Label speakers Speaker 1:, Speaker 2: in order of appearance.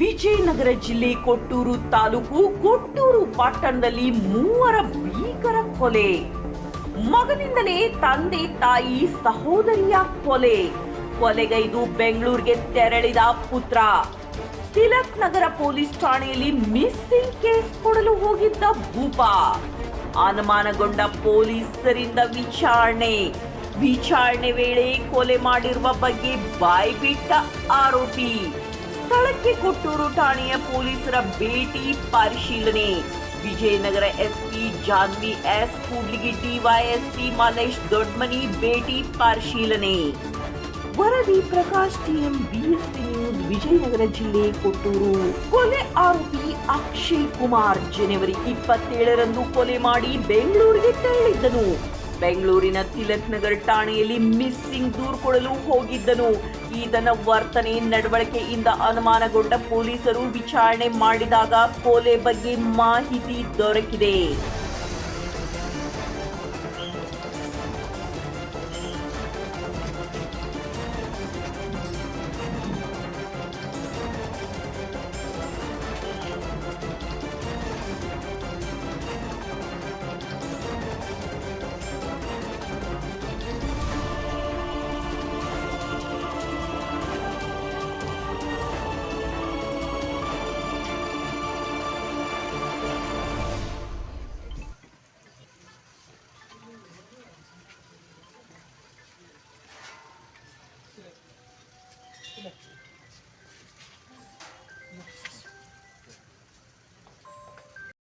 Speaker 1: ವಿಜಯನಗರ ಜಿಲ್ಲೆ ಕೊಟ್ಟೂರು ತಾಲೂಕು ಕೊಟ್ಟೂರು ಪಟ್ಟಣದಲ್ಲಿ ಮೂವರ ಭೀಕರ ಕೊಲೆ. ಮಗನಿಂದಲೇ ತಂದೆ ತಾಯಿ ಸಹೋದರಿಯ ಕೊಲೆ. ಕೊಲೆಗೈದು ಬೆಂಗಳೂರಿಗೆ ತೆರಳಿದ ಪುತ್ರ. ತಿಲಕ್ ನಗರ ಪೊಲೀಸ್ ಠಾಣೆಯಲ್ಲಿ ಮಿಸ್ಸಿಂಗ್ ಕೇಸ್ ಕೊಡಲು ಹೋಗಿದ್ದ ಭೂಪ. ಅನುಮಾನಗೊಂಡ ಪೊಲೀಸರಿಂದ ವಿಚಾರಣೆ. ವಿಚಾರಣೆ ವೇಳೆ ಕೊಲೆ ಮಾಡಿರುವ ಬಗ್ಗೆ ಬಾಯ್ಬಿಟ್ಟ ಆರೋಪಿ. ಸ್ಥಳಕ್ಕೆ ಕೊಟ್ಟೂರು ಠಾಣೆಯ ಪೊಲೀಸರ ಭೇಟಿ ಪರಿಶೀಲನೆ. Vijayanagara SP Janvi S, Kudligi DYSP Malesh Dodmani ಭೇಟಿ ಪರಿಶೀಲನೆ. ವರದಿ Prakash TM BSP news Vijayanagara ಜಿಲ್ಲೆ ಕೊಟ್ಟೂರು. ಕೊಲೆ ಆರೋಪಿ ಅಕ್ಷಯ್ ಕುಮಾರ್ ಜನವರಿ ಇಪ್ಪತ್ತೇಳರಂದು ಕೊಲೆ ಮಾಡಿ ಬೆಂಗಳೂರಿಗೆ ತೆರಳಿದ್ದನು. ಬೆಂಗಳೂರಿನ ತಿಲಕ್ ನಗರ್ ಠಾಣೆಯಲ್ಲಿ ಮಿಸ್ಸಿಂಗ್ ದೂರು ಕೊಡಲು ಹೋಗಿದ್ದನು. ಈತನ ವರ್ತನೆ ನಡವಳಿಕೆಯಿಂದ ಅನುಮಾನಗೊಂಡ ಪೊಲೀಸರು ವಿಚಾರಣೆ ಮಾಡಿದಾಗ ಕೊಲೆ ಬಗ್ಗೆ ಮಾಹಿತಿ ದೊರಕಿದೆ.